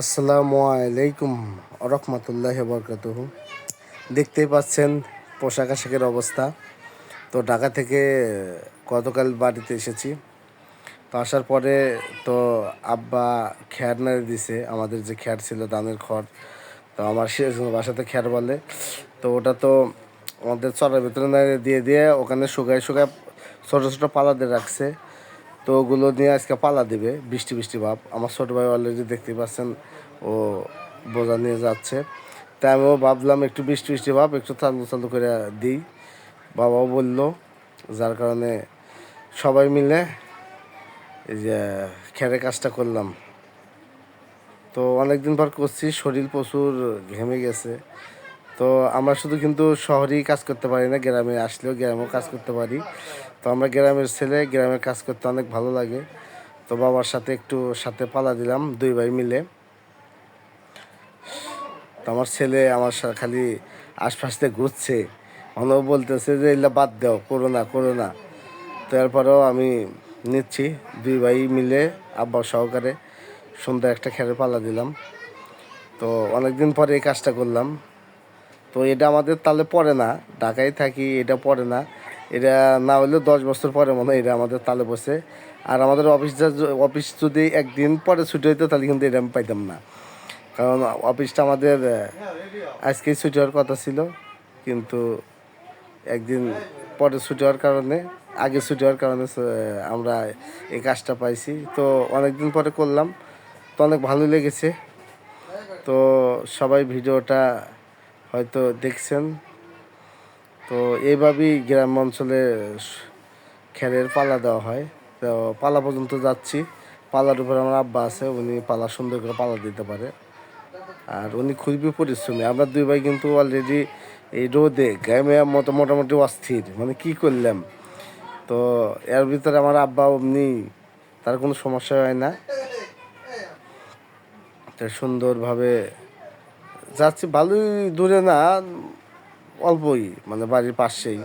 আসসালামু আলাইকুম রহমতুল্লাহ বরকাত দেখতেই পাচ্ছেন পোশাক আশাকের অবস্থা। তো ঢাকা থেকে গতকাল বাড়িতে এসেছি। তো আসার পরে তো আব্বা খ্যার নাড়ে দিছে, আমাদের যে খ্যার ছিল ধানের খড়। তো আমার সে বাসাতে খ্যার বলে। তো ওটা তো আমাদের চড়ার ভিতরে নাড়ে দিয়ে দিয়ে ওখানে শুকায় শুকায় ছোটো ছোটো পালা দিয়ে রাখছে। তো ওগুলো নিয়ে আজকে পালা দিবে, বৃষ্টি বৃষ্টি ভাব। আমার ছোটো ভাই অলরেডি দেখতে পাচ্ছেন, ও বোঝা নিয়ে যাচ্ছে। তাই আমিও ভাবলাম একটু বৃষ্টি বৃষ্টি ভাব, একটু চালু চালু করে দিই। বাবাও বলল, যার কারণে সবাই মিলে এই যে খেরে কাজটা করলাম। তো অনেকদিন পর করছি, শরীর প্রচুর ঘেমে গেছে। তো আমরা শুধু কিন্তু শহরেই কাজ করতে পারি না, গ্রামে আসলেও গ্রামেও কাজ করতে পারি। তো আমরা গ্রামের ছেলে, গ্রামের কাজ করতে অনেক ভালো লাগে। তো বাবার সাথে একটু সাথে পালা দিলাম, দুই ভাই মিলে। তো আমার ছেলে আমার খালি আশপাশ ঘুরছে। অনেও বলতেছে যে, এগুলো বাদ দাও, করো না করো না। তো এরপরেও আমি নিচ্ছি, দুই ভাই মিলে আব্বা সহকারে সুন্দর একটা খেলে পালা দিলাম। তো অনেকদিন পরে এই কাজটা করলাম। তো এটা আমাদের তাহলে পড়ে না। ঢাকায় থাকি, এটা পড়ে না। এটা না হলেও দশ বছর পরে মনে হয় এটা আমাদের তালে বসে। আর আমাদের অফিস অফিস যদি একদিন পরে ছুটি হইতো, তাহলে কিন্তু এটা আমি পাইতাম না। কারণ অফিসটা আমাদের আজকেই ছুটি হওয়ার কথা ছিল। কিন্তু একদিন পরে ছুটি হওয়ার কারণে, আগে ছুটি হওয়ার কারণে আমরা এই কাজটা পাইছি। তো অনেকদিন পরে করলাম। তো অনেক ভালো লেগেছে। তো সবাই ভিডিওটা হয়তো দেখছেন। তো এইভাবেই গ্রাম অঞ্চলে খেলের পালা দেওয়া হয়। তো পালা পর্যন্ত যাচ্ছি। পালার উপরে আমার আব্বা আছে, উনি পালা সুন্দর করে পালা দিতে পারে। আর উনি খুবই পরিশ্রমী। আমরা দুই ভাই কিন্তু অলরেডি এই রোদে গ্রামে মতো মোটামুটি অস্থির। মানে কি করলাম? তো এর ভিতরে আমার আব্বা অমনি, তার কোনো সমস্যা হয় না। সুন্দরভাবে যাচ্ছি ভালোই দূরে না, অল্পই মানে বাড়ির পাশেই।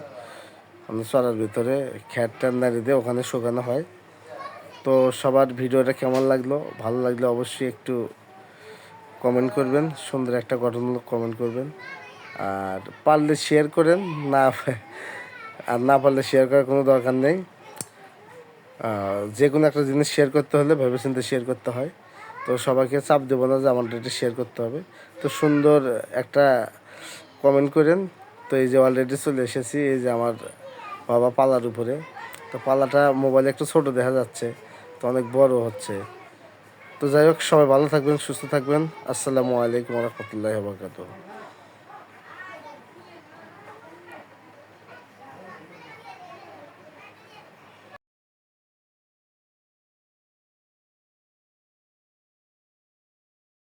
মানে চড়ার ভিতরে খ্যাট নাড়ি দিয়ে ওখানে শুকানো হয়। তো সবার ভিডিওটা কেমন লাগল? ভালো লাগলে অবশ্যই একটু কমেন্ট করবেন, সুন্দর একটা গঠনমূলক কমেন্ট করবেন। আর পারলে শেয়ার করেন, না আর না পারলে শেয়ার করার কোনো দরকার নেই। যে কোনো একটা জিনিস শেয়ার করতে হলে ভেবেচিন্তে শেয়ার করতে হয়। তো সবাইকে চাপ দেবো না যে আমার এটা শেয়ার করতে হবে। তো সুন্দর একটা কমেন্ট করেন। তো এই যে অলরেডি চলে এসেছি, এই যে আমার বাবা পালার উপরে। তো পালাটা মোবাইলে একটু ছোট দেখা যাচ্ছে, তো অনেক বড় হচ্ছে। তো যাই হোক, সবাই ভালো থাকবেন, সুস্থ থাকবেন। আসসালামু আলাইকুম রহমতুল্লাহ বরকাতুহ।